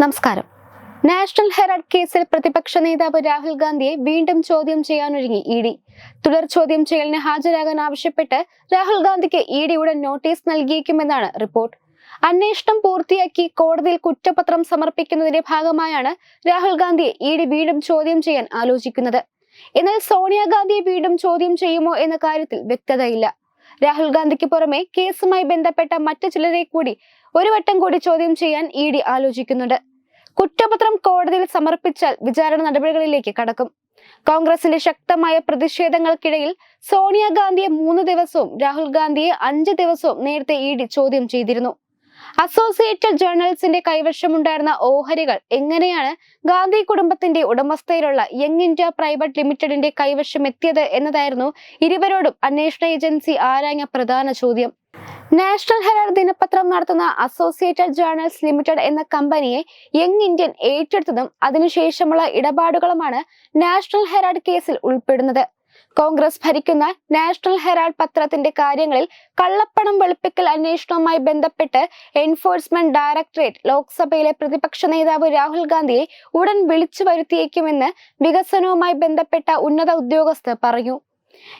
നമസ്കാരം. National Herald കേസിൽ പ്രതിപക്ഷ നേതാവ് രാഹുൽ ഗാന്ധിയെ വീണ്ടും ചോദ്യം ചെയ്യാനൊരുങ്ങി ഇ ഡി. തുടർ ചോദ്യം ചെയ്യലിന് ഹാജരാകാൻ ആവശ്യപ്പെട്ട് രാഹുൽ ഗാന്ധിക്ക് ഇ ഡിയുടെ നോട്ടീസ് നൽകിയേക്കുമെന്നാണ് റിപ്പോർട്ട്. അന്വേഷണം പൂർത്തിയാക്കി കോടതിയിൽ കുറ്റപത്രം സമർപ്പിക്കുന്നതിന്റെ ഭാഗമായാണ് രാഹുൽ ഗാന്ധിയെ ഇ ഡി വീണ്ടും ചോദ്യം ചെയ്യാൻ ആലോചിക്കുന്നത്. എന്നാൽ സോണിയാഗാന്ധിയെ വീണ്ടും ചോദ്യം ചെയ്യുമോ എന്ന കാര്യത്തിൽ വ്യക്തതയില്ല. രാഹുൽ ഗാന്ധിക്ക് പുറമെ കേസുമായി ബന്ധപ്പെട്ട മറ്റു ചിലരെ കൂടി ഒരു വട്ടം കൂടി ചോദ്യം ചെയ്യാൻ ഇ ഡി ആലോചിക്കുന്നുണ്ട്. കുറ്റപത്രം കോടതിയിൽ സമർപ്പിച്ചാൽ വിചാരണ നടപടികളിലേക്ക് കടക്കും. കോൺഗ്രസിന്റെ ശക്തമായ പ്രതിഷേധങ്ങൾക്കിടയിൽ സോണിയാഗാന്ധിയെ മൂന്ന് ദിവസവും രാഹുൽ ഗാന്ധിയെ അഞ്ച് ദിവസവും നേരത്തെ ഇ ഡി ചോദ്യം ചെയ്തിരുന്നു. അസോസിയേറ്റഡ് ജേർണൽസിന്റെ കൈവശമുണ്ടായിരുന്ന ഓഹരികൾ എങ്ങനെയാണ് ഗാന്ധി കുടുംബത്തിന്റെ ഉടമസ്ഥയിലുള്ള യങ് ഇന്ത്യ പ്രൈവറ്റ് ലിമിറ്റഡിന്റെ കൈവശം എത്തിയത് എന്നതായിരുന്നു ഇരുവരോടും അന്വേഷണ ഏജൻസി ആരാഞ്ഞ പ്രധാന ചോദ്യം. നാഷണൽ ഹെറാൾഡ് ദിനപത്രം നടത്തുന്ന അസോസിയേറ്റഡ് ജേർണൽസ് ലിമിറ്റഡ് എന്ന കമ്പനിയെ യങ് ഇന്ത്യൻ ഏറ്റെടുത്തതും അതിനുശേഷമുള്ള ഇടപാടുകളുമാണ് നാഷണൽ ഹെറാൾഡ് കേസിൽ ഉൾപ്പെടുന്നത്. കോൺഗ്രസ് ഭരിക്കുന്ന നാഷണൽ ഹെറാൾഡ് പത്രത്തിന്റെ കാര്യങ്ങളിൽ കള്ളപ്പണം വെളുപ്പിക്കൽ അന്വേഷണവുമായി ബന്ധപ്പെട്ട് എൻഫോഴ്സ്മെന്റ് ഡയറക്ടറേറ്റ് ലോക്സഭയിലെ പ്രതിപക്ഷ നേതാവ് രാഹുൽ ഗാന്ധിയെ ഉടൻ വിളിച്ചു വരുത്തിയേക്കുമെന്ന് വികസനവുമായി ബന്ധപ്പെട്ട ഉന്നത ഉദ്യോഗസ്ഥർ പറഞ്ഞു.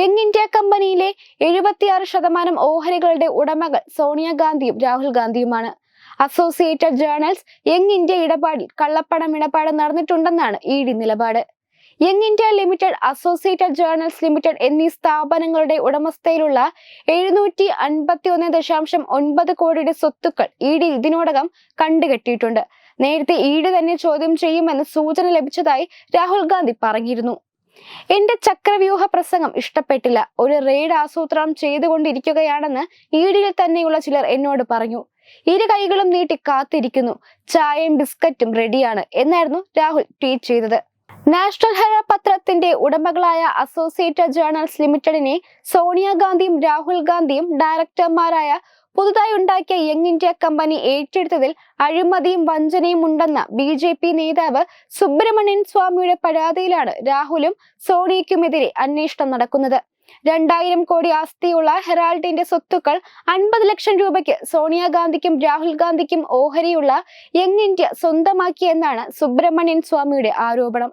യങ് ഇന്ത്യ കമ്പനിയിലെ എഴുപത്തിയാറ് ശതമാനം ഓഹരികളുടെ ഉടമകൾ സോണിയാഗാന്ധിയും രാഹുൽ ഗാന്ധിയുമാണ്. അസോസിയേറ്റഡ് ജേർണൽസ് യങ് ഇന്ത്യ ഇടപാടിൽ കള്ളപ്പണം ഇടപാട് നടന്നിട്ടുണ്ടെന്നാണ് ഇ ഡി നിലപാട്. Young India Limited Associated Journals Limited എന്നീ സ്ഥാപനങ്ങളുടെ ഉടമസ്ഥയിലുള്ള എഴുന്നൂറ്റി അൻപത്തി ഒന്ന് ദശാംശം ഒൻപത് കോടിയുടെ സ്വത്തുക്കൾ ഇ ഡി ഇതിനോടകം കണ്ടുകെട്ടിയിട്ടുണ്ട്. നേരത്തെ ഇ ഡി തന്നെ ചോദ്യം ചെയ്യുമെന്ന് സൂചന ലഭിച്ചതായി രാഹുൽ ഗാന്ധി പറഞ്ഞിരുന്നു. എന്റെ ചക്രവ്യൂഹ പ്രസംഗം ഇഷ്ടപ്പെട്ടില്ല. ഒരു റെയ്ഡ് ആസൂത്രണം ചെയ്തുകൊണ്ടിരിക്കുകയാണെന്ന് ഇ ഡിയിൽ തന്നെയുള്ള ചിലർ എന്നോട് പറഞ്ഞു. ഇരു കൈകളും നീട്ടി കാത്തിരിക്കുന്നു. ചായയും ബിസ്ക്കറ്റും റെഡിയാണ് എന്നായിരുന്നു രാഹുൽ ട്വീറ്റ് ചെയ്തത്. നാഷണൽ ഹെറ പത്രത്തിന്റെ ഉടമകളായ അസോസിയേറ്റഡ് ജേർണൽസ് ലിമിറ്റഡിനെ സോണിയാഗാന്ധിയും രാഹുൽ ഗാന്ധിയും ഡയറക്ടർമാരായ പുതുതായി ഉണ്ടാക്കിയ യങ് ഇന്ത്യ കമ്പനി ഏറ്റെടുത്തതിൽ അഴിമതിയും വഞ്ചനയും ഉണ്ടെന്ന ബി ജെ പി നേതാവ് സുബ്രഹ്മണ്യൻ സ്വാമിയുടെ പരാതിയിലാണ് രാഹുലും സോണിയയ്ക്കുമെതിരെ അന്വേഷണം നടക്കുന്നത്. രണ്ടായിരം കോടി ആസ്തിയുള്ള ഹെറാൾഡിന്റെ സ്വത്തുക്കൾ അൻപത് ലക്ഷം രൂപയ്ക്ക് സോണിയാഗാന്ധിക്കും രാഹുൽ ഗാന്ധിക്കും ഓഹരിയുള്ള യങ് ഇന്ത്യ സ്വന്തമാക്കിയെന്നാണ് സുബ്രഹ്മണ്യൻ സ്വാമിയുടെ ആരോപണം.